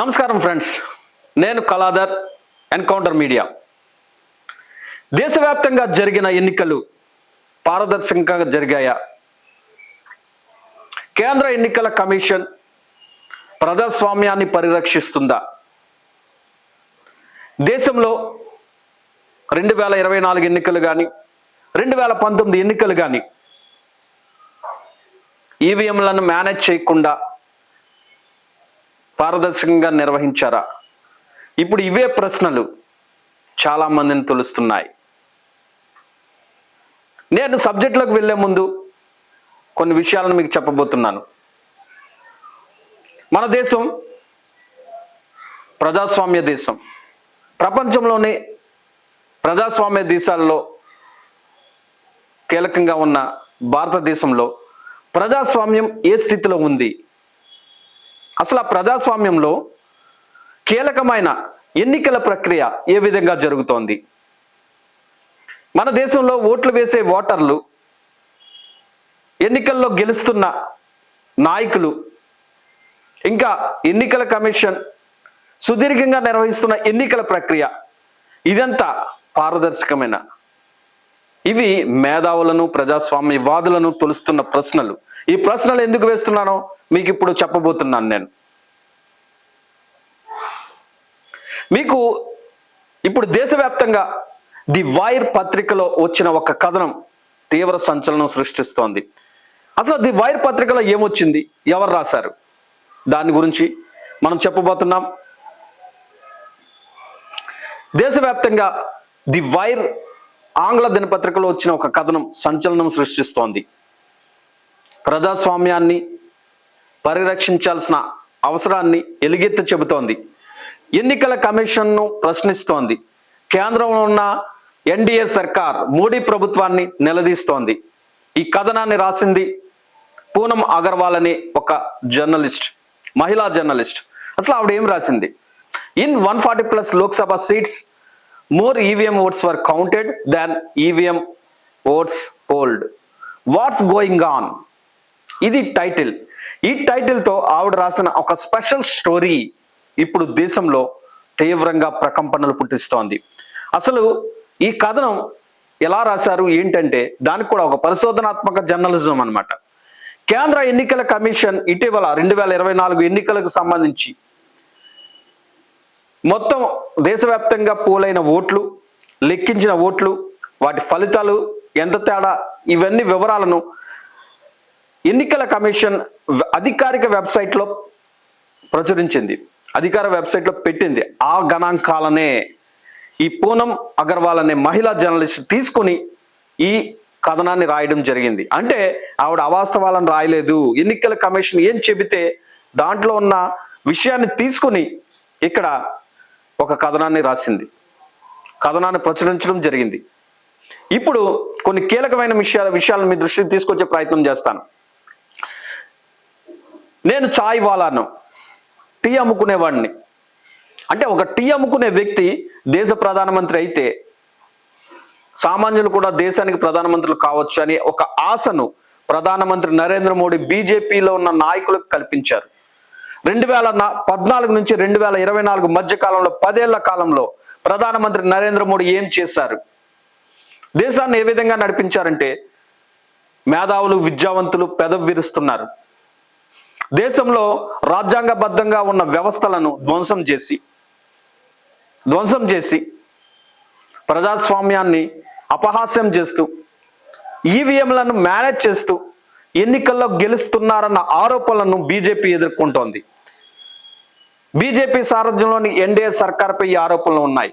నమస్కారం ఫ్రెండ్స్. నేను Kaladhar encounter media దేశవ్యాప్తంగా జరిగిన ఎన్నికలు పారదర్శకంగా జరిగాయా? కేంద్ర ఎన్నికల కమిషన్ ప్రజాస్వామ్యాన్ని పరిరక్షిస్తుందా? దేశంలో రెండు వేల ఇరవై నాలుగు ఎన్నికలు కానీ రెండు వేల పంతొమ్మిది ఎన్నికలు కానీ ఈవీఎంలను మేనేజ్ చేయకుండా పారదర్శకంగా నిర్వహించారా? ఇప్పుడు ఇవే ప్రశ్నలు చాలా మందిని తొలుస్తున్నాయి. నేను సబ్జెక్టులకు వెళ్ళే ముందు కొన్ని విషయాలను మీకు చెప్పబోతున్నాను. మన దేశం ప్రజాస్వామ్య దేశం. ప్రపంచంలోని ప్రజాస్వామ్య దేశాల్లో కీలకంగా ఉన్న భారతదేశంలో ప్రజాస్వామ్యం ఏ స్థితిలో ఉంది? అసలు ఆ ప్రజాస్వామ్యంలో కీలకమైన ఎన్నికల ప్రక్రియ ఏ విధంగా జరుగుతోంది? మన దేశంలో ఓట్లు వేసే ఓటర్లు ఎన్నికల్లో గెలుస్తున్న నాయకులు ఇంకా ఎన్నికల కమిషన్ సుదీర్ఘంగా నిర్వహిస్తున్న ఎన్నికల ప్రక్రియ ఇదంతా పారదర్శకమైన? ఇవి మేధావులను ప్రజాస్వామ్యవాదులను తొలుస్తున్న ప్రశ్నలు. ఈ ప్రశ్నలు ఎందుకు వేస్తున్నానో మీకు ఇప్పుడు చెప్పబోతున్నాను నేను. మీకు ఇప్పుడు దేశవ్యాప్తంగా ది వైర్ పత్రికలో వచ్చిన ఒక కథనం తీవ్ర సంచలనం సృష్టిస్తోంది. అసలు ది వైర్ పత్రికలో ఏమొచ్చింది? ఎవరు రాశారు? దాని గురించి మనం చెప్పబోతున్నాం. దేశవ్యాప్తంగా ది వైర్ ఆంగ్ల దినపత్రికలో వచ్చిన ఒక కథనం సంచలనం సృష్టిస్తోంది. ప్రజాస్వామ్యాన్ని పరిరక్షించాల్సిన అవసరాన్ని ఎలుగెత్తి చెబుతోంది. ఎన్నికల కమిషన్ను ప్రశ్నిస్తోంది. కేంద్రంలో ఉన్న ఎన్డీఏ సర్కార్ మోడీ ప్రభుత్వాన్ని నిలదీస్తోంది. ఈ కథనాన్ని రాసింది పూనం అగర్వాల్ అనే ఒక జర్నలిస్ట్ మహిళా జర్నలిస్ట్. అసలు ఆవిడ ఏం రాసింది? In one forty plus Lok Sabha seats more EVM votes were counted than EVM votes polled what's going on ఇది టైటిల్ ఈ టైటిల్తో ఆవిడ రాసిన ఒక స్పెషల్ స్టోరీ ఇప్పుడు దేశంలో తీవ్రంగా ప్రకంపనలు పుట్టిస్తోంది. అసలు ఈ కథనం ఎలా రాశారు? ఏంటంటే దానికి కూడా ఒక పరిశోధనాత్మక జర్నలిజం అన్నమాట. కేంద్ర ఎన్నికల కమిషన్ ఇటీవల రెండు వేల ఇరవై నాలుగు ఎన్నికలకు సంబంధించి మొత్తం దేశవ్యాప్తంగా పోలైన ఓట్లు లెక్కించిన ఓట్లు వాటి ఫలితాలు ఎంత తేడా ఇవన్నీ వివరాలను ఎన్నికల కమిషన్ అధికారిక వెబ్సైట్లో ప్రచురించింది. అధికార వెబ్సైట్లో పెట్టింది. ఆ గణాంకాలనే ఈ పూనం అగర్వాల్ అనే మహిళా జర్నలిస్ట్ తీసుకొని ఈ కథనాన్ని రాయడం జరిగింది. అంటే ఆవిడ అవాస్తవాలను రాయలేదు. ఎన్నికల కమిషన్ ఏం చెబితే దాంట్లో ఉన్న విషయాన్ని తీసుకుని ఇక్కడ ఒక కథనాన్ని రాసింది. కథనాన్ని ప్రచురించడం జరిగింది. ఇప్పుడు కొన్ని కీలకమైన విషయాల విషయాలను మీ దృష్టికి తీసుకొచ్చే ప్రయత్నం చేస్తాను. నేను చాయ్ వాలాను. టీ అమ్ముకునేవాడిని అంటే ఒక టీ అమ్ముకునే వ్యక్తి దేశ ప్రధానమంత్రి అయితే సామాన్యులు కూడా దేశానికి ప్రధానమంత్రులు కావచ్చు అని ఒక ఆశను ప్రధానమంత్రి నరేంద్ర మోడీ బీజేపీలో ఉన్న నాయకులకు కల్పించారు. రెండు వేల పద్నాలుగు నుంచి రెండు వేల ఇరవై నాలుగు మధ్య కాలంలో పదేళ్ళ కాలంలో ప్రధానమంత్రి నరేంద్ర మోడీ ఏం చేశారు? దేశాన్ని ఏ విధంగా నడిపించారంటే మేధావులు విద్యావంతులు పెదవి విరుస్తున్నారు దేశంలో రాజ్యాంగబద్ధంగా ఉన్న వ్యవస్థలను ధ్వంసం చేసి ధ్వంసం చేసి ప్రజాస్వామ్యాన్ని అపహాస్యం చేస్తూ ఈవీఎంలను మేనేజ్ చేస్తూ ఎన్నికల్లో గెలుస్తున్నారన్న ఆరోపణలను బీజేపీ ఎదుర్కొంటోంది. బీజేపీ సారథ్యంలోని ఎన్డీఏ సర్కార్పై ఈ ఆరోపణలు ఉన్నాయి.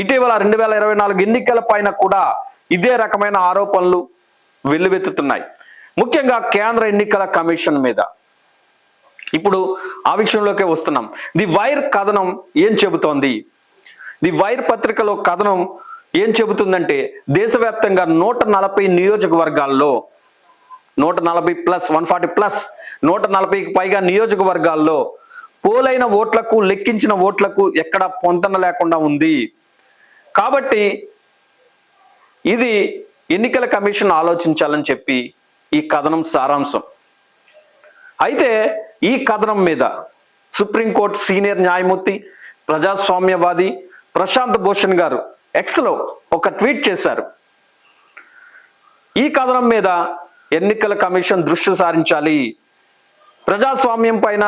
ఇటీవల రెండు వేల ఇరవై నాలుగు ఎన్నికల పైన కూడా ఇదే రకమైన ఆరోపణలు వెల్లువెత్తుతున్నాయి. ముఖ్యంగా కేంద్ర ఎన్నికల కమిషన్ మీద. ఇప్పుడు ఆ విషయంలోకే వస్తున్నాం. ది వైర్ కథనం ఏం చెబుతోంది? ది వైర్ పత్రికలో కథనం ఏం చెబుతుందంటే దేశవ్యాప్తంగా నూట నలభై నియోజకవర్గాల్లో నూట నలభై ప్లస్ వన్ ఫార్టీ ప్లస్ నూట నలభైకి పైగా నియోజకవర్గాల్లో పోలైన ఓట్లకు లెక్కించిన ఓట్లకు ఎక్కడ పొంతన లేకుండా ఉంది. కాబట్టి ఇది ఎన్నికల కమిషన్ ఆలోచించాలని చెప్పి ఈ కథనం సారాంశం. అయితే ఈ కథనం మీద సుప్రీంకోర్టు సీనియర్ న్యాయమూర్తి ప్రజాస్వామ్యవాది ప్రశాంత్ భూషణ్ గారు ఎక్స్లో ఒక ట్వీట్ చేశారు. ఈ కథనం మీద ఎన్నికల కమిషన్ దృష్టి సారించాలి. ప్రజాస్వామ్యం పైన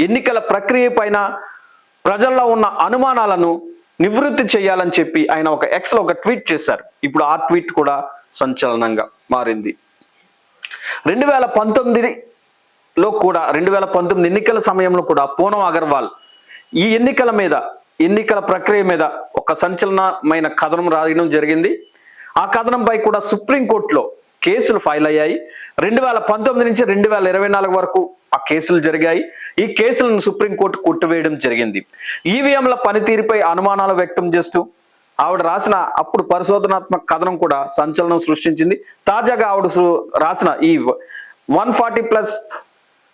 ఎన్నికల ప్రక్రియ పైన ప్రజల్లో ఉన్న అనుమానాలను నివృత్తి చేయాలని చెప్పి ఆయన ఒక ఎక్స్లో ఒక ట్వీట్ చేశారు. ఇప్పుడు ఆ ట్వీట్ కూడా సంచలనంగా మారింది. రెండు వేల పంతొమ్మిదిలో కూడా రెండు వేల పంతొమ్మిది ఎన్నికల సమయంలో కూడా పూనం అగర్వాల్ ఈ ఎన్నికల మీద ఎన్నికల ప్రక్రియ మీద ఒక సంచలనమైన కథనం రాయడం జరిగింది. ఆ కథనంపై కూడా సుప్రీంకోర్టులో కేసులు ఫైల్ అయ్యాయి రెండు వేల పంతొమ్మిది నుంచి రెండు వేల ఇరవై నాలుగు వరకు ఆ కేసులు జరిగాయి. ఈ కేసులను సుప్రీంకోర్టు కొట్టివేయడం జరిగింది. ఈవీఎంల పనితీరుపై అనుమానాలు వ్యక్తం చేస్తూ ఆవిడ రాసిన అప్పుడు పరిశోధనాత్మక కథనం కూడా సంచలనం సృష్టించింది. తాజాగా ఆవిడ రాసిన ఈ one forty plus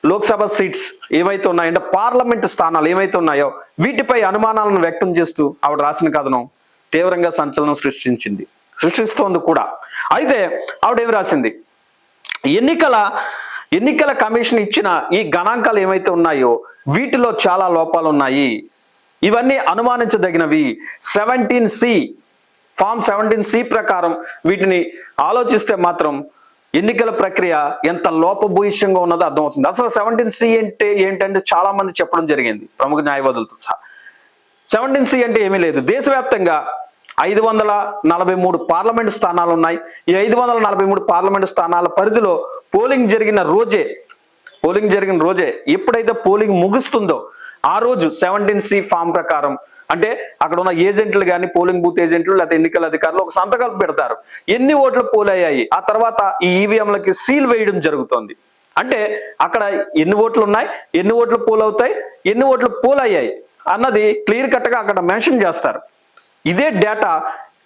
Lok Sabha seats ఏవైతే ఉన్నాయంటే పార్లమెంట్ స్థానాలు ఏవైతే ఉన్నాయో వీటిపై అనుమానాలను వ్యక్తం చేస్తూ ఆవిడ రాసిన కథనం తీవ్రంగా సంచలనం సృష్టించింది. సృష్టిస్తోంది కూడా. అయితే ఆవిడ ఏమి రాసింది? ఎన్నికల ఎన్నికల కమిషన్ ఇచ్చిన ఈ గణాంకాలు ఏమైతే ఉన్నాయో వీటిలో చాలా లోపాలు ఉన్నాయి ఇవన్నీ అనుమానించదగినవి. Seventeen C form seventeen C ప్రకారం వీటిని ఆలోచిస్తే మాత్రం ఎన్నికల ప్రక్రియ ఎంత లోపభూయిష్టంగా ఉన్నదో అర్థమవుతుంది. అసలు సెవెంటీన్ సి అంటే ఏంటంటే చాలా మంది చెప్పడం జరిగింది. ప్రముఖ న్యాయవాదులతో సహా. సెవెంటీన్ సి అంటే ఏమీ లేదు. దేశవ్యాప్తంగా ఐదు వందల నలభై మూడు పార్లమెంట్ స్థానాలు ఉన్నాయి ఈ ఐదు వందల నలభై మూడు పార్లమెంట్ స్థానాల పరిధిలో పోలింగ్ జరిగిన రోజే పోలింగ్ జరిగిన రోజే ఎప్పుడైతే పోలింగ్ ముగుస్తుందో ఆ రోజు సెవెంటీన్ సి ఫామ్ ప్రకారం అంటే అక్కడ ఉన్న ఏజెంట్లు కానీ పోలింగ్ బూత్ ఏజెంట్లు లేకపోతే ఎన్నికల అధికారులు ఒక సంతకాలు పెడతారు. ఎన్ని ఓట్లు పోలయ్యాయి? ఆ తర్వాత ఈ ఈవీఎంలకి సీల్ వేయడం జరుగుతోంది. అంటే అక్కడ ఎన్ని ఓట్లు ఉన్నాయి ఎన్ని ఓట్లు పోల్ అవుతాయి ఎన్ని ఓట్లు పోల్ అయ్యాయి అన్నది క్లియర్ కట్గా అక్కడ మెన్షన్ చేస్తారు. ఇదే డేటా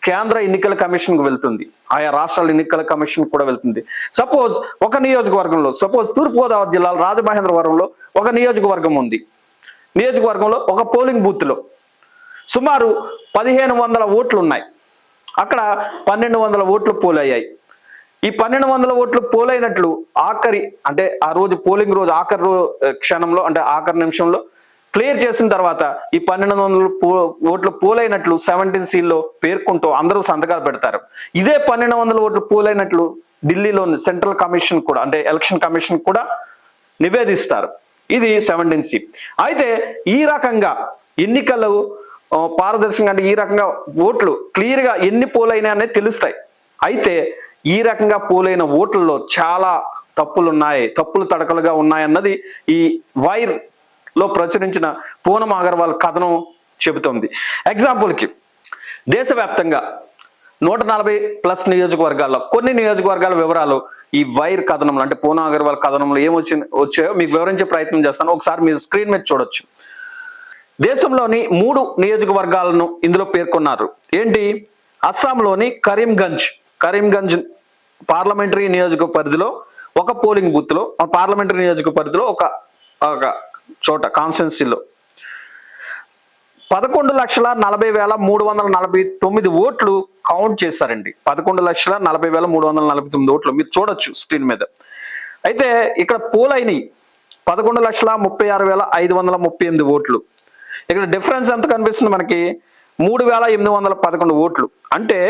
కేంద్ర ఎన్నికల కమిషన్కు వెళ్తుంది. ఆయా రాష్ట్రాల ఎన్నికల కమిషన్ కూడా వెళ్తుంది. సపోజ్ ఒక నియోజకవర్గంలో సపోజ్ తూర్పుగోదావరి జిల్లాలో రాజమహేంద్రవరంలో ఒక నియోజకవర్గం ఉంది. నియోజకవర్గంలో ఒక పోలింగ్ బూత్లో సుమారు పదిహేను వందల ఓట్లు ఉన్నాయి. అక్కడ పన్నెండు వందల ఓట్లు పోలయ్యాయి. ఈ పన్నెండు వందల ఓట్లు పోలైనట్లు ఆఖరి అంటే ఆ రోజు పోలింగ్ రోజు ఆఖరి క్షణంలో అంటే ఆఖరి నిమిషంలో క్లియర్ చేసిన తర్వాత ఈ పన్నెండు వందల ఓట్లు పోలైనట్లు సెవెంటీన్ సీల్లో పేర్కొంటూ అందరూ సంతకాలు పెడతారు. ఇదే పన్నెండు వందల ఓట్లు పోలైనట్లు ఢిల్లీలోని సెంట్రల్ కమిషన్ కూడా అంటే ఎలక్షన్ కమిషన్ కూడా నివేదిస్తారు. ఇది సెవెంటీన్ సి. అయితే ఈ రకంగా ఎన్నికలు పారదర్శకంగా అంటే ఈ రకంగా ఓట్లు క్లియర్గా ఎన్ని పోలైనా అనేది తెలుస్తాయి. అయితే ఈ రకంగా పోలైన ఓట్లలో చాలా తప్పులు ఉన్నాయి తప్పులు తడకలుగా ఉన్నాయన్నది ఈ వైర్ లో ప్రచురించిన పూనం అగర్వాల్ కథనం చెబుతోంది. ఎగ్జాంపుల్కి దేశవ్యాప్తంగా నూట నలభై ప్లస్ నియోజకవర్గాల్లో కొన్ని నియోజకవర్గాల వివరాలు ఈ వైర్ కథనంలో అంటే పూనా అగర్వాల్ కథనంలో ఏమొచ్చి వచ్చాయో మీకు వివరించే ప్రయత్నం చేస్తాను. ఒకసారి మీరు స్క్రీన్ మీద చూడొచ్చు. దేశంలోని మూడు నియోజకవర్గాలను ఇందులో పేర్కొన్నారు. ఏంటి? అస్సాంలోని కరీంగంజ్ కరీంగంజ్ పార్లమెంటరీ నియోజక పరిధిలో ఒక పోలింగ్ బూత్లో పార్లమెంటరీ నియోజక పరిధిలో ఒక ఒక చోట కాన్స్టెన్సీలో పదకొండు లక్షల నలభై వేల మూడు వందల నలభై తొమ్మిది ఓట్లు కౌంట్ చేశారండి. పదకొండు లక్షల నలభై వేల మూడు వందల నలభై తొమ్మిది ఓట్లు మీరు చూడొచ్చు స్క్రీన్ మీద. అయితే ఇక్కడ పోల్ అయినాయి. పదకొండు లక్షల ముప్పై ఆరు వేల ఐదు వందల ముప్పై ఎనిమిది ఓట్లు. ఇక్కడ డిఫరెన్స్ ఎంత కనిపిస్తుంది మనకి? మూడు వేల ఎనిమిది వందల పదకొండు ఓట్లు. అంటే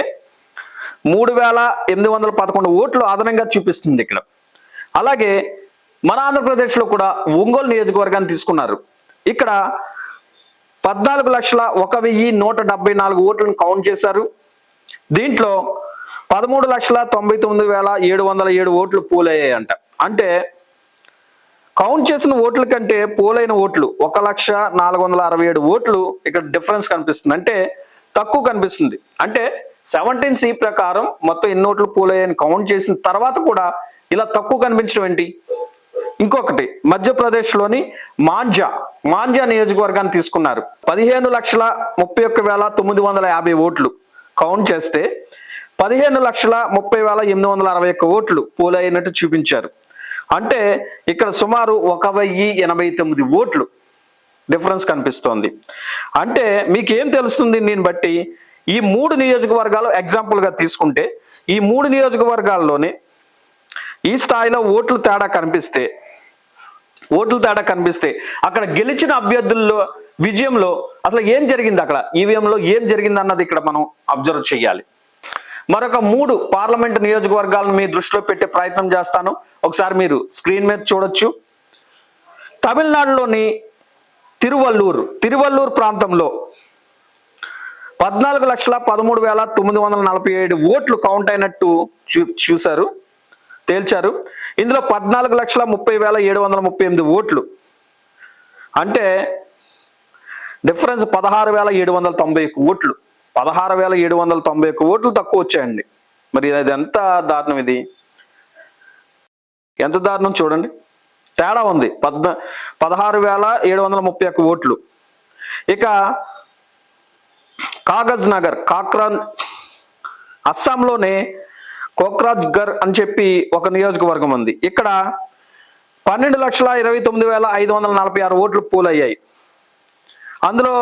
మూడు వేల ఎనిమిది వందల పదకొండు ఓట్లు అదనంగా చూపిస్తుంది ఇక్కడ. అలాగే మన ఆంధ్రప్రదేశ్లో కూడా ఒంగోలు నియోజకవర్గాన్ని తీసుకున్నారు. ఇక్కడ పద్నాలుగు లక్షల ఒక వెయ్యి నూట డెబ్బై నాలుగు ఓట్లను కౌంట్ చేశారు. దీంట్లో పదమూడు లక్షల తొంభై తొమ్మిది వేల ఏడు వందల ఏడు ఓట్లు పోలయ్యాయంట. అంటే కౌంట్ చేసిన ఓట్ల కంటే పోలైన ఓట్లు ఒక లక్ష నాలుగు వందల అరవై ఏడు ఓట్లు ఇక్కడ డిఫరెన్స్ కనిపిస్తుంది. అంటే తక్కువ కనిపిస్తుంది. అంటే సెవెంటీన్ సి ప్రకారం మొత్తం ఎన్ని ఓట్లు పోలయ్యాయని కౌంట్ చేసిన తర్వాత కూడా ఇలా తక్కువ కనిపించడం ఏంటి? ఇంకొకటి మధ్యప్రదేశ్లోని మాంజా మాంజా నియోజకవర్గాన్ని తీసుకున్నారు. పదిహేను లక్షల ముప్పై ఒక్క వేల తొమ్మిది వందల యాభై ఓట్లు. కౌంట్ చేస్తే పదిహేను లక్షల ముప్పై వేల ఎనిమిది వందల అరవై ఒక్క ఓట్లు పోలైనట్టు చూపించారు. అంటే ఇక్కడ సుమారు ఒక వెయ్యి ఎనభై తొమ్మిది ఓట్లు డిఫరెన్స్ కనిపిస్తోంది. అంటే మీకు ఏం తెలుస్తుంది దీన్ని బట్టి? ఈ మూడు నియోజకవర్గాలు ఎగ్జాంపుల్గా తీసుకుంటే ఈ మూడు నియోజకవర్గాల్లోనే ఈ స్థాయిలో ఓట్లు తేడా కనిపిస్తే ఓట్ల తేడా కనిపిస్తే అక్కడ గెలిచిన అభ్యర్థుల్లో విజయంలో అసలు ఏం జరిగింది అక్కడ? ఈవీఎంలో ఏం జరిగింది అన్నది ఇక్కడ మనం అబ్జర్వ్ చేయాలి. మరొక మూడు పార్లమెంట్ నియోజకవర్గాలను మీ దృష్టిలో పెట్టే ప్రయత్నం చేస్తాను. ఒకసారి మీరు స్క్రీన్ మీద చూడొచ్చు. తమిళనాడులోని తిరువల్లూరు తిరువల్లూరు ప్రాంతంలో పద్నాలుగు లక్షల పదమూడు వేల తొమ్మిది వందల నలభై ఏడు ఓట్లు కౌంట్ అయినట్టు చూ చూశారు. తేల్చారు. ఇందులో పద్నాలుగు లక్షల ముప్పై వేల ఏడు వందల ముప్పై ఎనిమిది ఓట్లు. అంటే డిఫరెన్స్ పదహారు వేల ఏడు వందల తొంభై ఒక్క ఓట్లు. పదహారు వేల ఏడు వందల తొంభై ఒక్క ఓట్లు తక్కువ వచ్చాయండి. మరి అది ఎంత దారుణం ఇది? ఎంత దారుణం చూడండి. తేడా ఉంది. పద్న పదహారు వేల ఏడు వందల ముప్పై ఒక్క ఓట్లు. ఇక కాగజ్ నగర్ కాక్రాన్ అస్సాంలోనే కోక్రాజ్ గర్ అని చెప్పి ఒక నియోజకవర్గం ఉంది. ఇక్కడ పన్నెండు లక్షల ఇరవై తొమ్మిది వేల ఐదు వందల నలభై ఆరు ఓట్లు పోలయ్యాయి. అందులో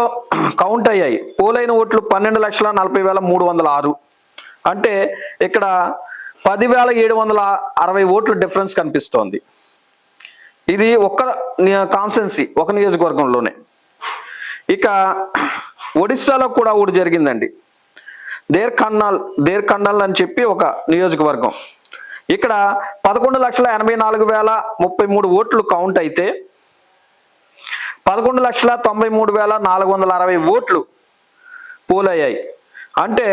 కౌంట్ అయ్యాయి. పోలైన ఓట్లు పన్నెండు లక్షల నలభై వేల మూడు వందల ఆరు. అంటే ఇక్కడ పదివేల ఏడు వందల అరవై ఓట్లు డిఫరెన్స్ కనిపిస్తోంది. ఇది ఒక్క కాన్స్టెన్సీ ఒక నియోజకవర్గంలోనే. ఇక ఒడిస్సాలో కూడా ఒకటి జరిగిందండి. దేర్ కన్నాల్ దేర్ కన్నాల్ అని చెప్పి ఒక నియోజకవర్గం. ఇక్కడ పదకొండు లక్షల ఎనభై నాలుగు వేల ముప్పై మూడు ఓట్లు కౌంట్ అయితే పదకొండు లక్షల తొంభై మూడు వేల నాలుగు వందల అరవై ఓట్లు పోలయ్యాయి. అంటే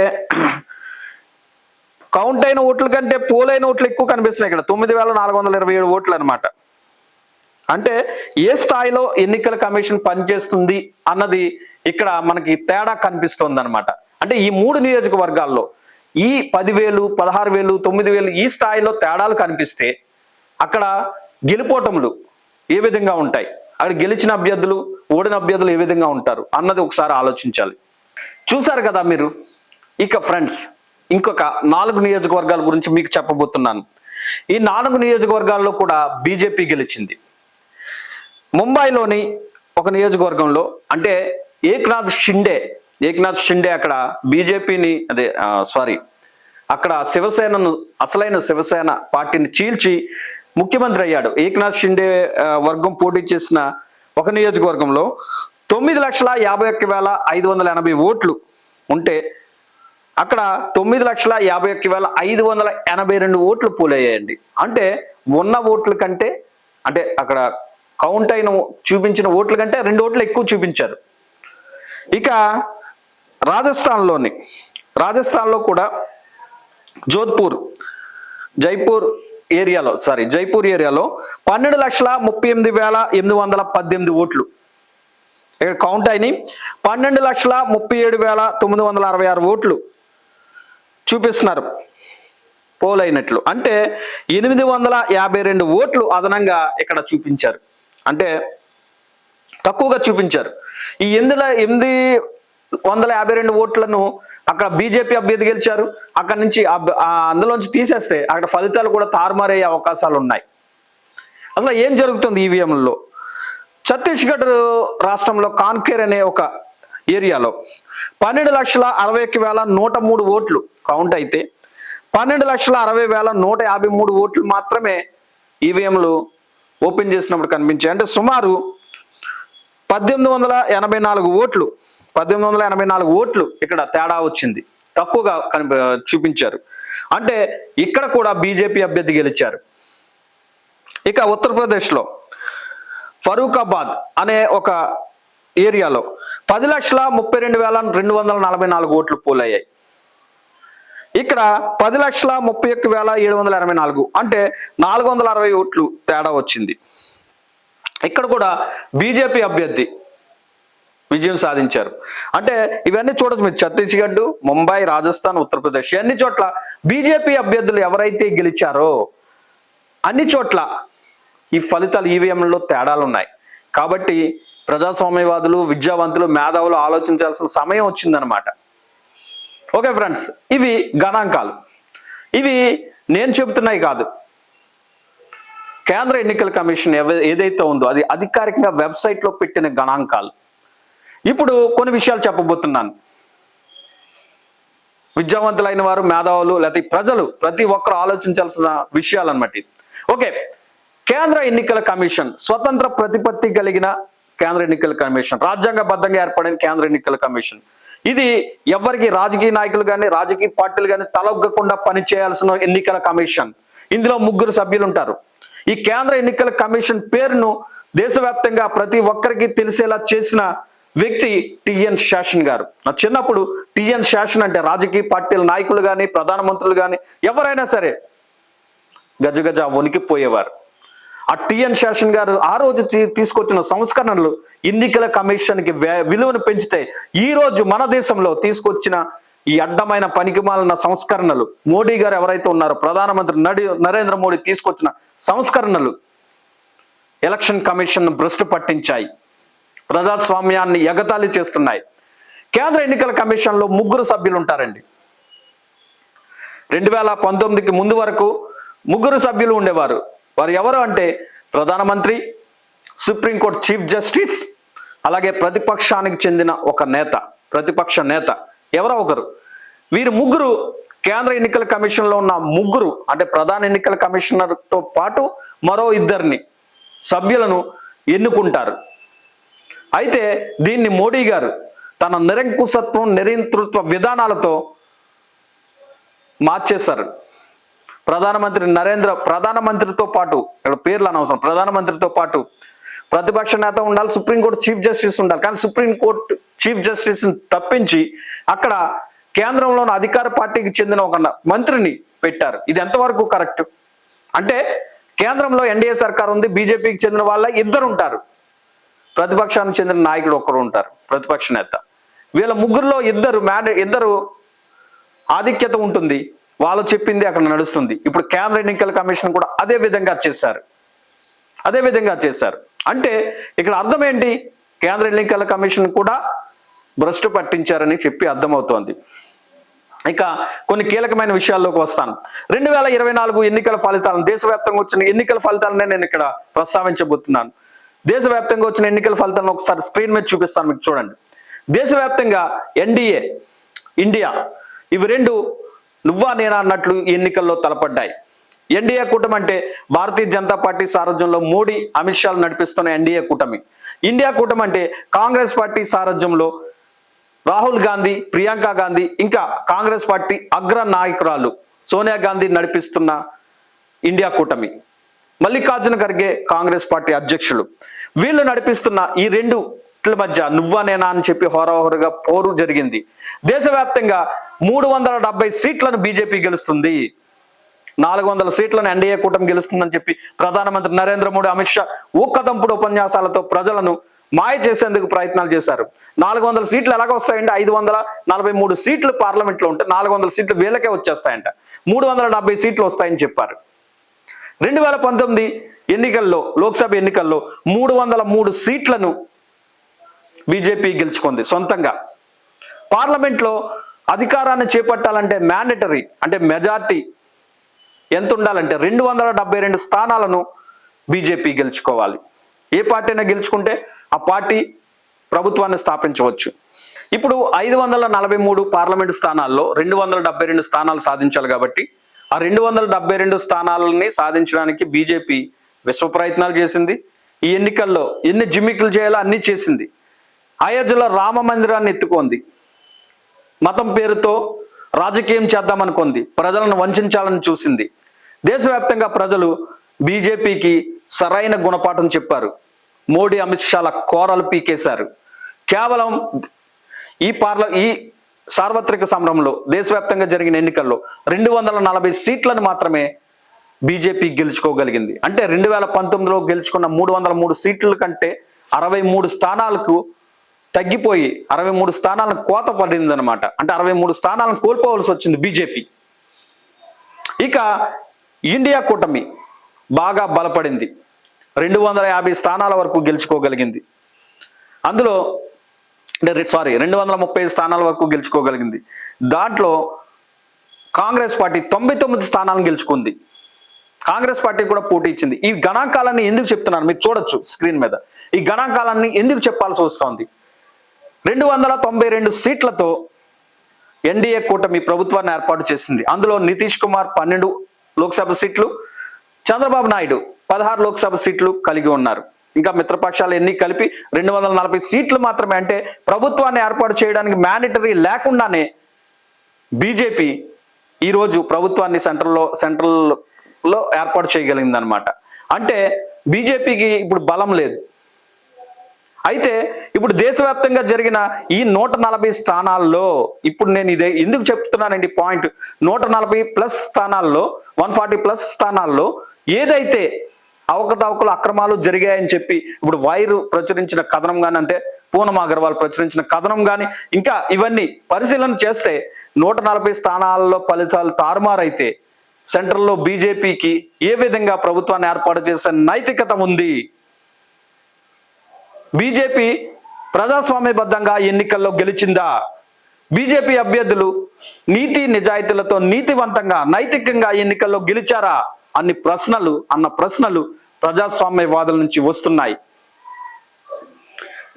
కౌంట్ అయిన ఓట్ల కంటే పోలైన ఓట్లు ఎక్కువ కనిపిస్తున్నాయి ఇక్కడ. తొమ్మిది వేల నాలుగు వందల ఇరవై ఏడు ఓట్లు అనమాట అంటే ఏ స్థాయిలో ఎన్నికల కమిషన్ పనిచేస్తుంది అన్నది ఇక్కడ మనకి తేడా కనిపిస్తుంది అనమాట అంటే ఈ మూడు నియోజకవర్గాల్లో ఈ పదివేలు పదహారు వేలు తొమ్మిది వేలు ఈ స్థాయిలో తేడాలు కనిపిస్తే అక్కడ గెలుపోటములు ఏ విధంగా ఉంటాయి? అక్కడ గెలిచిన అభ్యర్థులు ఓడిన అభ్యర్థులు ఏ విధంగా ఉంటారు అన్నది ఒకసారి ఆలోచించాలి. చూసారు కదా మీరు? ఇక ఫ్రెండ్స్ ఇంకొక నాలుగు నియోజకవర్గాల గురించి మీకు చెప్పబోతున్నాను. ఈ నాలుగు నియోజకవర్గాల్లో కూడా బీజేపీ గెలిచింది. ముంబైలోని ఒక నియోజకవర్గంలో అంటే ఏక్నాథ్ షిండే ఏక్నాథ్ షిండే అక్కడ బీజేపీని అదే సారీ అక్కడ శివసేనను అసలైన శివసేన పార్టీని చీల్చి ముఖ్యమంత్రి అయ్యాడు. ఏక్నాథ్ షిండే వర్గం పోటీ చేసిన ఒక నియోజకవర్గంలో తొమ్మిది లక్షల యాభై ఒక్క వేల ఐదు వందల ఎనభై ఓట్లు ఉంటే అక్కడ తొమ్మిది లక్షల యాభై ఒక్క వేల ఐదు వందల ఎనభై రెండు ఓట్లు పోలయ్యాయండి. అంటే ఉన్న ఓట్ల కంటే అంటే అక్కడ కౌంట్ అయిన చూపించిన ఓట్ల కంటే రెండు ఓట్లు ఎక్కువ చూపించారు. ఇక రాజస్థాన్లోని రాజస్థాన్లో కూడా జోధ్పూర్ జైపూర్ ఏరియాలో సారీ జైపూర్ ఏరియాలో పన్నెండు లక్షల ముప్పై ఎనిమిది వేల ఎనిమిది వందల పద్దెనిమిది ఓట్లు. ఇక్కడ కౌంట్ అయినాయి. పన్నెండు లక్షల ముప్పై ఏడు వేల తొమ్మిది వందల అరవై ఆరు ఓట్లు చూపిస్తున్నారు పోల్ అయినట్లు. అంటే ఎనిమిది వందల యాభై రెండు ఓట్లు అదనంగా ఇక్కడ చూపించారు. అంటే తక్కువగా చూపించారు. ఈ ఎనిమిది ఎనిమిది వందల యాభై రెండు ఓట్లను అక్కడ బీజేపీ అభ్యర్థి గెలిచారు. అక్కడ నుంచి ఆ అందులోంచి తీసేస్తే అక్కడ ఫలితాలు కూడా తారుమారయ్యే అవకాశాలు ఉన్నాయి. అసలు ఏం జరుగుతుంది ఈవీఎంలలో ఛత్తీస్గఢ్ రాష్ట్రంలో కాన్కేర్ అనే ఒక ఏరియాలో పన్నెండు లక్షల అరవై ఒక్క వేల నూట మూడు ఓట్లు కౌంట్ అయితే పన్నెండు లక్షల అరవై వేల నూట యాభై మూడు ఓట్లు మాత్రమే ఈవీఎంలు ఓపెన్ చేసినప్పుడు కనిపించాయి. అంటే సుమారు పద్దెనిమిది వందల ఎనభై నాలుగు ఓట్లు పద్దెనిమిది వందల ఎనభై నాలుగు ఓట్లు ఇక్కడ తేడా వచ్చింది. తక్కువగా కనిపి చూపించారు. అంటే ఇక్కడ కూడా బీజేపీ అభ్యర్థి గెలిచారు. ఇక ఉత్తరప్రదేశ్లో ఫరూకాబాద్ అనే ఒక ఏరియాలో పది లక్షల ముప్పై రెండు వేల రెండు వందల నలభై నాలుగు ఓట్లు పోలయ్యాయి. ఇక్కడ పది లక్షల ముప్పై ఒక్క వేల ఏడు వందల ఎనభై నాలుగు అంటే నాలుగు వందల అరవై ఓట్లు తేడా వచ్చింది. ఇక్కడ కూడా బీజేపీ అభ్యర్థి విజయం సాధించారు. అంటే ఇవన్నీ చూడొచ్చు మీరు. ఛత్తీస్గఢ్ ముంబై రాజస్థాన్ ఉత్తరప్రదేశ్ అన్ని చోట్ల బీజేపీ అభ్యర్థులు ఎవరైతే గెలిచారో అన్ని చోట్ల ఈ ఫలితాలు ఈవీఎంలలో తేడాలు ఉన్నాయి కాబట్టి ప్రజాస్వామ్యవాదులు విద్యావంతులు మేధావులు ఆలోచించాల్సిన సమయం వచ్చిందనమాట ఓకే ఫ్రెండ్స్ ఇవి గణాంకాలు. ఇవి నేను చెబుతున్నాయి కాదు. కేంద్ర ఎన్నికల కమిషన్ ఏదైతే ఉందో అది అధికారికంగా వెబ్సైట్లో పెట్టిన గణాంకాలు. ఇప్పుడు కొన్ని విషయాలు చెప్పబోతున్నాను. విద్యావంతులైన వారు మేధావులు లేకపోతే ప్రజలు ప్రతి ఒక్కరు ఆలోచించాల్సిన విషయాలు అనమాట ఓకే కేంద్ర ఎన్నికల కమిషన్ స్వతంత్ర ప్రతిపత్తి కలిగిన కేంద్ర ఎన్నికల కమిషన్ రాజ్యాంగబద్ధంగా ఏర్పడిన కేంద్ర ఎన్నికల కమిషన్. ఇది ఎవరికి రాజకీయ నాయకులు కానీ రాజకీయ పార్టీలు కానీ తలొగ్గకుండా పనిచేయాల్సిన ఎన్నికల కమిషన్. ఇందులో ముగ్గురు సభ్యులు ఉంటారు. ఈ కేంద్ర ఎన్నికల కమిషన్ పేరును దేశవ్యాప్తంగా ప్రతి ఒక్కరికి తెలిసేలా చేసిన వ్యక్తి టిఎన్ శాసన్ గారు. నా చిన్నప్పుడు టిఎన్ శాసన్ అంటే రాజకీయ పార్టీల నాయకులు కానీ ప్రధానమంత్రులు కానీ ఎవరైనా సరే గజగజ వణికిపోయేవారు ఆ టిఎన్ శాసన్ గారు ఆ రోజు తీసుకొచ్చిన సంస్కరణలు ఎన్నికల కమిషన్కి వే- విలువను పెంచితే ఈ రోజు మన దేశంలో తీసుకొచ్చిన ఈ అడ్డమైన పనికిమాలిన సంస్కరణలు మోడీ గారు ఎవరైతే ఉన్నారో ప్రధానమంత్రి నడి నరేంద్ర మోడీ తీసుకొచ్చిన సంస్కరణలు ఎలక్షన్ కమిషన్ భ్రష్టు పట్టించాయి. ప్రజాస్వామ్యాన్ని ఎగతాళి చేస్తున్నాయి. కేంద్ర ఎన్నికల కమిషన్లో ముగ్గురు సభ్యులు ఉంటారండి రెండు వేల పంతొమ్మిదికి ముందు వరకు ముగ్గురు సభ్యులు ఉండేవారు. వారు ఎవరు అంటే ప్రధానమంత్రి సుప్రీంకోర్టు చీఫ్ జస్టిస్ అలాగే ప్రతిపక్షానికి చెందిన ఒక నేత ప్రతిపక్ష నేత. ఎవరో ఒకరు. వీరు ముగ్గురు కేంద్ర ఎన్నికల కమిషన్లో ఉన్న ముగ్గురు అంటే ప్రధాన ఎన్నికల కమిషనర్తో పాటు మరో ఇద్దరిని సభ్యులను ఎన్నుకుంటారు. అయితే దీన్ని మోడీ గారు తన నిరంకుశత్వం నిరంతృత్వ విధానాలతో మార్చేశారు. ప్రధానమంత్రి నరేంద్ర ప్రధానమంత్రితో పాటు ఇక్కడ పేర్లు అనవసరం ప్రధానమంత్రితో పాటు ప్రతిపక్ష నేత ఉండాలి సుప్రీంకోర్టు చీఫ్ జస్టిస్ ఉండాలి. కానీ సుప్రీంకోర్టు చీఫ్ జస్టిస్ని తప్పించి అక్కడ కేంద్రంలోని అధికార పార్టీకి చెందిన ఒక మంత్రిని పెట్టారు. ఇది ఎంతవరకు కరెక్ట్? అంటే కేంద్రంలో ఎన్డీఏ సర్కార్ ఉంది బీజేపీకి చెందిన వాళ్ళ ఇద్దరు ఉంటారు ప్రతిపక్షానికి చెందిన నాయకుడు ఒకరు ఉంటారు ప్రతిపక్ష నేత. వీళ్ళ ముగ్గురులో ఇద్దరు మ్యాడ ఇద్దరు ఆధిక్యత ఉంటుంది. వాళ్ళు చెప్పింది అక్కడ నడుస్తుంది. ఇప్పుడు కేంద్ర ఎన్నికల కమిషన్ కూడా అదే విధంగా చేశారు. అదే విధంగా చేశారు. అంటే ఇక్కడ అర్థం ఏంటి? కేంద్ర ఎన్నికల కమిషన్ కూడా భ్రష్టు పట్టించారని చెప్పి అర్థమవుతోంది. ఇక కొన్ని కీలకమైన విషయాల్లోకి వస్తాను. రెండు వేల ఇరవై నాలుగు ఎన్నికల ఫలితాలను దేశవ్యాప్తంగా వచ్చిన ఎన్నికల ఫలితాలనే నేను ఇక్కడ ప్రస్తావించబోతున్నాను. దేశవ్యాప్తంగా వచ్చిన ఎన్నికల ఫలితాలను ఒకసారి స్క్రీన్ మీద చూపిస్తాను మీకు చూడండి. దేశవ్యాప్తంగా ఎన్డీఏ ఇండియా ఇవి రెండు నువ్వా నేనా అన్నట్లు ఈ ఎన్నికల్లో తలపడ్డాయి. ఎన్డీఏ కూటమి అంటే భారతీయ జనతా పార్టీ సారథ్యంలో మోడీ అమిత్ షాలు నడిపిస్తున్న ఎన్డీఏ కూటమి. ఇండియా కూటమి అంటే కాంగ్రెస్ పార్టీ సారథ్యంలో రాహుల్ గాంధీ ప్రియాంక గాంధీ ఇంకా కాంగ్రెస్ పార్టీ అగ్ర నాయకురాలు సోనియా గాంధీ నడిపిస్తున్న ఇండియా కూటమి. మల్లికార్జున ఖర్గే కాంగ్రెస్ పార్టీ అధ్యక్షులు. వీళ్ళు నడిపిస్తున్న ఈ రెండు మధ్య నువ్వా నేనా అని చెప్పి హోరాహోరుగా పోరు జరిగింది. దేశవ్యాప్తంగా మూడు వందల డెబ్బై సీట్లను బీజేపీ గెలుస్తుంది. నాలుగు వందల సీట్లను ఎన్డీఏ కూటమి గెలుస్తుందని చెప్పి ప్రధానమంత్రి నరేంద్ర మోడీ అమిత్ షా ఊక్కదంపుడు ఉపన్యాసాలతో ప్రజలను మాయ చేసేందుకు ప్రయత్నాలు చేశారు. నాలుగు వందల సీట్లు ఎలాగ వస్తాయంటే ఐదు వందల నలభై మూడు సీట్లు పార్లమెంట్లో ఉంటే నాలుగు వందల సీట్లు వీళ్ళకే వచ్చేస్తాయంట. మూడు వందల డెబ్బై సీట్లు వస్తాయని చెప్పారు. రెండు వేల పంతొమ్మిది ఎన్నికల్లో లోక్సభ ఎన్నికల్లో మూడు వందల మూడు సీట్లను బీజేపీ గెలుచుకుంది సొంతంగా. పార్లమెంట్లో అధికారాన్ని చేపట్టాలంటే మ్యాండటరీ అంటే మెజార్టీ ఎంత ఉండాలంటే రెండు వందల డెబ్బై రెండు స్థానాలను బీజేపీ గెలుచుకోవాలి. ఏ పార్టీ అయినా గెలుచుకుంటే ఆ పార్టీ ప్రభుత్వాన్ని స్థాపించవచ్చు. ఇప్పుడు ఐదు వందల నలభై మూడు పార్లమెంటు స్థానాల్లో రెండు వందల డెబ్బై రెండు స్థానాలు సాధించాలి కాబట్టి ఆ రెండు వందల డెబ్బై రెండు స్థానాలని సాధించడానికి బీజేపీ విశ్వ ప్రయత్నాలు చేసింది. ఈ ఎన్నికల్లో ఎన్ని జిమ్మికులు చేయాలో అన్ని చేసింది. అయోధ్యలో రామ మందిరాన్ని ఎత్తుకుంది. మతం పేరుతో రాజకీయం చేద్దామనుకుంది. ప్రజలను వంచాలని చూసింది. దేశవ్యాప్తంగా ప్రజలు బీజేపీకి సరైన గుణపాఠం చెప్పారు. మోడీ అమిత్ షాల కోరలు పీకేశారు. కేవలం ఈ పార్ల ఈ సార్వత్రిక సమరంలో దేశవ్యాప్తంగా జరిగిన ఎన్నికల్లో రెండు వందల నలభై సీట్లను మాత్రమే బీజేపీ గెలుచుకోగలిగింది. అంటే రెండు వేల పంతొమ్మిదిలో గెలుచుకున్న మూడు వందల మూడు సీట్ల కంటే అరవై మూడు స్థానాలకు తగ్గిపోయి అరవై మూడు స్థానాలను కోత పడింది అనమాట అంటే అరవై మూడు స్థానాలను కోల్పోవలసి వచ్చింది బీజేపీ. ఇక ఇండియా కూటమి బాగా బలపడింది. రెండు వందల యాభై స్థానాల వరకు గెలుచుకోగలిగింది. అందులో అంటే సారీ రెండు వందల ముప్పై స్థానాల వరకు గెలుచుకోగలిగింది. దాంట్లో కాంగ్రెస్ పార్టీ తొంభై తొమ్మిది స్థానాలను గెలుచుకుంది. కాంగ్రెస్ పార్టీ కూడా పోటీ ఇచ్చింది. ఈ గణాంకాలన్నీ ఎందుకు చెప్తున్నాను? మీరు చూడొచ్చు స్క్రీన్ మీద. ఈ గణాంకాలన్నీ ఎందుకు చెప్పాల్సి వస్తోంది? రెండు వందల తొంభై రెండు సీట్లతో ఎన్డీఏ కూటమి ప్రభుత్వాన్ని ఏర్పాటు చేసింది. అందులో నితీష్ కుమార్ పన్నెండు లోక్సభ సీట్లు చంద్రబాబు నాయుడు పదహారు లోక్సభ సీట్లు కలిగి ఉన్నారు. ఇంకా మిత్రపక్షాలు ఎన్ని కలిపి రెండు వందల నలభై సీట్లు మాత్రమే అంటే ప్రభుత్వాన్ని ఏర్పాటు చేయడానికి మ్యాండటరీ లేకుండానే బీజేపీ ఈరోజు ప్రభుత్వాన్ని సెంట్రల్లో సెంట్రల్లో ఏర్పాటు చేయగలిగింది అనమాట అంటే బీజేపీకి ఇప్పుడు బలం లేదు. అయితే ఇప్పుడు దేశవ్యాప్తంగా జరిగిన ఈ నూట నలభై స్థానాల్లో ఇప్పుడు నేను ఇదే ఎందుకు చెప్తున్నానండి పాయింట్? నూట నలభై ప్లస్ స్థానాల్లో వన్ ఫార్టీ ప్లస్ స్థానాల్లో ఏదైతే అవకతవకలు అక్రమాలు జరిగాయని చెప్పి ఇప్పుడు వైరు ప్రచురించిన కథనం కానీ అంటే పూనం అగర్వాల్ ప్రచురించిన కథనం కానీ ఇంకా ఇవన్నీ పరిశీలన చేస్తే నూట నలభై స్థానాల్లో ఫలితాలు తారుమారైతే సెంట్రల్లో బీజేపీకి ఏ విధంగా ప్రభుత్వాన్ని ఏర్పాటు చేసే నైతికత ఉంది? బీజేపీ ప్రజాస్వామ్యబద్ధంగా ఎన్నికల్లో గెలిచిందా? బీజేపీ అభ్యర్థులు నీతి నిజాయితీలతో నీతివంతంగా నైతికంగా ఎన్నికల్లో గెలిచారా? అన్ని ప్రశ్నలు అన్న ప్రశ్నలు ప్రజాస్వామ్యవాదుల నుంచి వస్తున్నాయి.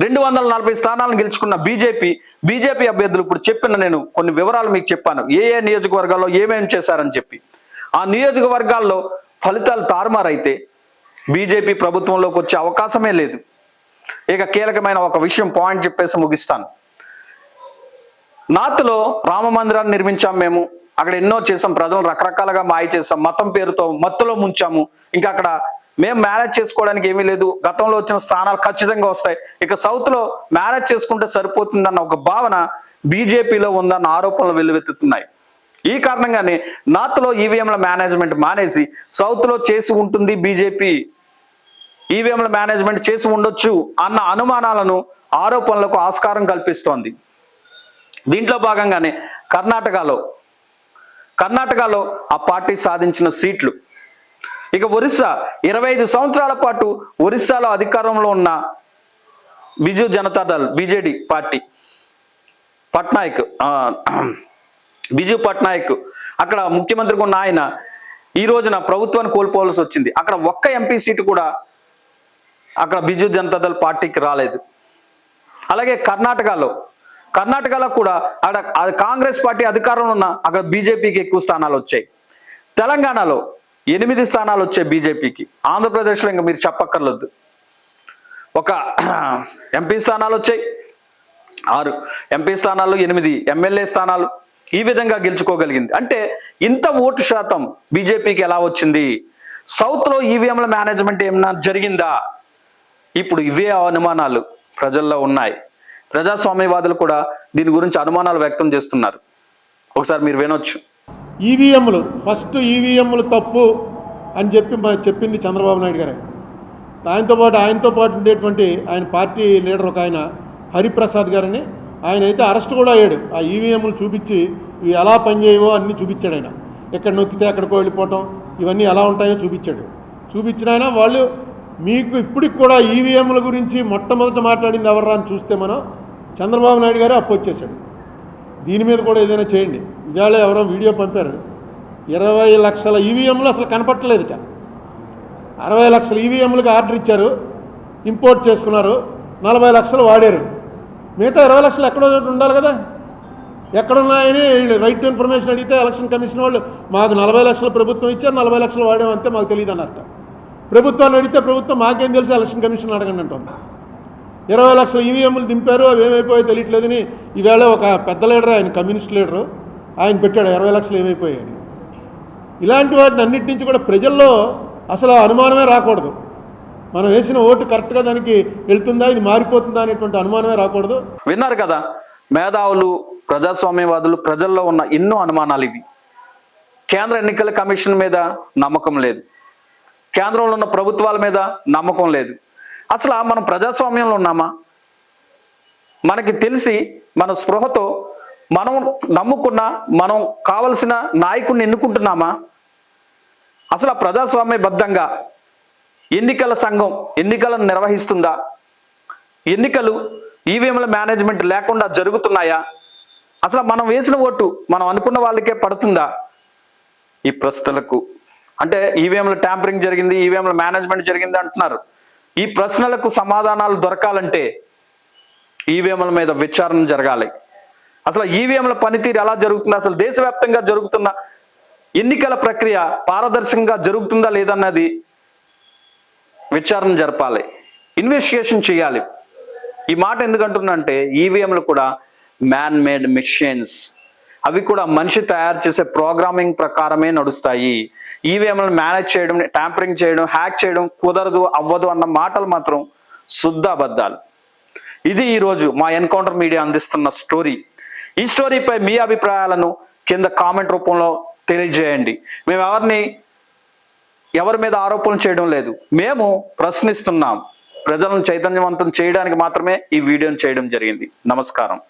రెండు వందల నలభై స్థానాలను గెలుచుకున్న బీజేపీ బీజేపీ అభ్యర్థులు ఇప్పుడు చెప్పిన నేను కొన్ని వివరాలు మీకు చెప్పాను. ఏ ఏ నియోజకవర్గాల్లో ఏమేమి చేశారని చెప్పి. ఆ నియోజకవర్గాల్లో ఫలితాలు తారుమారైతే బీజేపీ ప్రభుత్వంలోకి వచ్చే అవకాశమే లేదు. ఇక కీలకమైన ఒక విషయం పాయింట్ చెప్పేసి ముగిస్తాను. నార్త్లో రామ మందిరాన్ని నిర్మించాం మేము. అక్కడ ఎన్నో చేసాం. ప్రజలను రకరకాలుగా మాయ చేసాం. మతం పేరుతో మత్తులో ముంచాము. ఇంకా అక్కడ మేము మేనేజ్ చేసుకోవడానికి ఏమీ లేదు. గతంలో వచ్చిన స్థానాలు ఖచ్చితంగా వస్తాయి. ఇక సౌత్లో మేనేజ్ చేసుకుంటే సరిపోతుందన్న ఒక భావన బీజేపీలో ఉందన్న ఆరోపణలు వెల్లువెత్తుతున్నాయి. ఈ కారణంగానే నార్త్లో ఈవీఎంల మేనేజ్మెంట్ మానేసి సౌత్లో చేసి ఉంటుంది బీజేపీ. ఈవీఎంల మేనేజ్మెంట్ చేసి ఉండొచ్చు అన్న అనుమానాలను ఆరోపణలకు ఆస్కారం కల్పిస్తోంది. దీంట్లో భాగంగానే కర్ణాటకలో కర్ణాటకలో ఆ పార్టీ సాధించిన సీట్లు. ఇక ఒరిస్సా ఇరవై ఐదు సంవత్సరాల పాటు ఒరిస్సాలో అధికారంలో ఉన్న బిజు జనతాదళ్ బీజేడీ పార్టీ పట్నాయక్ బిజు పట్నాయక్ అక్కడ ముఖ్యమంత్రిగా ఉన్న ఆయన ఈ రోజున ప్రభుత్వాన్ని కోల్పోవాల్సి వచ్చింది. అక్కడ ఒక్క ఎంపీ సీటు కూడా అక్కడ బిజు జనతాదళ్ పార్టీకి రాలేదు. అలాగే కర్ణాటకలో కర్ణాటకలో కూడా అక్కడ కాంగ్రెస్ పార్టీ అధికారంలో ఉన్న అక్కడ బీజేపీకి ఎక్కువ స్థానాలు వచ్చాయి. తెలంగాణలో ఎనిమిది స్థానాలు వచ్చాయి బీజేపీకి. ఆంధ్రప్రదేశ్లో ఇంకా మీరు చెప్పక్కర్లేదు. ఒక ఎంపీ స్థానాలు వచ్చాయి. ఆరు ఎంపీ స్థానాలు ఎనిమిది ఎమ్మెల్యే స్థానాలు ఈ విధంగా గెలుచుకోగలిగింది. అంటే ఇంత ఓటు శాతం బీజేపీకి ఎలా వచ్చింది? సౌత్లో ఈవీఎంల మేనేజ్మెంట్ ఏమన్నా జరిగిందా? ఇప్పుడు ఇవే అనుమానాలు ప్రజల్లో ఉన్నాయి. ప్రజాస్వామ్యవాదులు కూడా దీని గురించి అనుమానాలు వ్యక్తం చేస్తున్నారు. ఒకసారి మీరు వినొచ్చు. ఈవీఎంలు ఫస్ట్ ఈవీఎంలు తప్పు అని చెప్పి చెప్పింది చంద్రబాబు నాయుడు గారే. ఆయనతో పాటు ఆయనతో పాటు ఉండేటువంటి ఆయన పార్టీ లీడర్ ఒక ఆయన హరిప్రసాద్ గారని ఆయన అయితే అరెస్ట్ కూడా అయ్యాడు. ఆ ఈవీఎంలు చూపించి ఇవి ఎలా పనిచేయవో అన్నీ చూపించాడు ఆయన. ఎక్కడ నొక్కితే ఎక్కడికో వెళ్ళిపోవటం ఇవన్నీ ఎలా ఉంటాయో చూపించాడు. చూపించిన ఆయన వాళ్ళు మీకు ఇప్పటికి కూడా ఈవీఎంల గురించి మొట్టమొదట మాట్లాడింది ఎవర్రా అని చూస్తే మనం చంద్రబాబు నాయుడు గారే అప్పు వచ్చేసాడు. దీని మీద కూడా ఏదైనా చేయండి. ఇవాళ ఎవరో వీడియో పంపారు. ఇరవై లక్షల ఈవీఎంలు అసలు కనపట్టలేదుట. అరవై లక్షల ఈవీఎంలకు ఆర్డర్ ఇచ్చారు. ఇంపోర్ట్ చేసుకున్నారు. నలభై లక్షలు వాడారు. మిగతా ఇరవై లక్షలు ఎక్కడో ఉండాలి కదా. ఎక్కడున్నాయని రైట్ టు ఇన్ఫర్మేషన్ అడిగితే ఎలక్షన్ కమిషన్ వాళ్ళు మాకు నలభై లక్షలు ప్రభుత్వం ఇచ్చారు నలభై లక్షలు వాడామంతే మాకు తెలియదు అన్నట్ట ప్రభుత్వాన్ని అడిగితే ప్రభుత్వం మాకేం తెలుసు ఎలక్షన్ కమిషన్ అడగండి అంటుంది. ఇరవై లక్షల ఈవీఎంలు దింపారు అవి ఏమైపోయాయో తెలియట్లేదని ఈవేళ ఒక పెద్ద లీడర్ ఆయన కమ్యూనిస్ట్ లీడరు ఆయన పెట్టాడు ఇరవై లక్షలు ఏమైపోయాయని. ఇలాంటి వాటిని అన్నిటి నుంచి కూడా ప్రజల్లో అసలు అనుమానమే రాకూడదు. మనం వేసిన ఓటు కరెక్ట్గా దానికి వెళ్తుందా ఇది మారిపోతుందా అనేటువంటి అనుమానమే రాకూడదు. విన్నారు కదా మేధావులు ప్రజాస్వామ్యవాదులు ప్రజల్లో ఉన్న ఎన్నో అనుమానాలు ఇవి. కేంద్ర ఎన్నికల కమిషన్ మీద నమ్మకం లేదు. కేంద్రంలో ఉన్న ప్రభుత్వాల మీద నమ్మకం లేదు. అసలు మనం ప్రజాస్వామ్యంలో ఉన్నామా? మనకి తెలిసి మన స్పృహతో మనం నమ్ముకున్న మనం కావలసిన నాయకుడిని ఎన్నుకుంటున్నామా? అసలు ప్రజాస్వామ్యబద్ధంగా ఎన్నికల సంఘం ఎన్నికలను నిర్వహిస్తుందా? ఎన్నికలు ఈవీఎంల మేనేజ్మెంట్ లేకుండా జరుగుతున్నాయా? అసలు మనం వేసిన ఓటు మనం అనుకున్న వాళ్ళకే పడుతుందా? ఈ ప్రశ్నలకు అంటే ఈవీఎంల ట్యాంపరింగ్ జరిగింది ఈవీఎంల మేనేజ్మెంట్ జరిగింది అంటున్నారు. ఈ ప్రశ్నలకు సమాధానాలు దొరకాలంటే ఈవీఎంల మీద విచారణ జరగాలి. అసలు ఈవీఎంల పనితీరు ఎలా జరుగుతుంది? అసలు దేశవ్యాప్తంగా జరుగుతున్న ఎన్నికల ప్రక్రియ పారదర్శకంగా జరుగుతుందా లేదన్నది విచారణ జరపాలి. ఇన్వెస్టిగేషన్ చేయాలి. ఈ మాట ఎందుకంటుందంటే ఈవీఎంలు కూడా మ్యాన్ మేడ్ మిషన్స్ అవి కూడా మనిషి తయారు చేసే ప్రోగ్రామింగ్ ప్రకారమే నడుస్తాయి. ఈవీఎంలను మేనేజ్ చేయడం ట్యాంపరింగ్ చేయడం హ్యాక్ చేయడం కుదరదు అవ్వదు అన్న మాటలు మాత్రం శుద్ధ అబద్ధాలు. ఇది ఈరోజు మా ఎన్కౌంటర్ మీడియా అందిస్తున్న స్టోరీ ఈ స్టోరీపై మీ అభిప్రాయాలను కింద కామెంట్ రూపంలో తెలియజేయండి. మేము ఎవరిని ఎవరి మీద ఆరోపణలు చేయడం లేదు. మేము ప్రశ్నిస్తున్నాం. ప్రజలను చైతన్యవంతం చేయడానికి మాత్రమే ఈ వీడియోను చేయడం జరిగింది. నమస్కారం.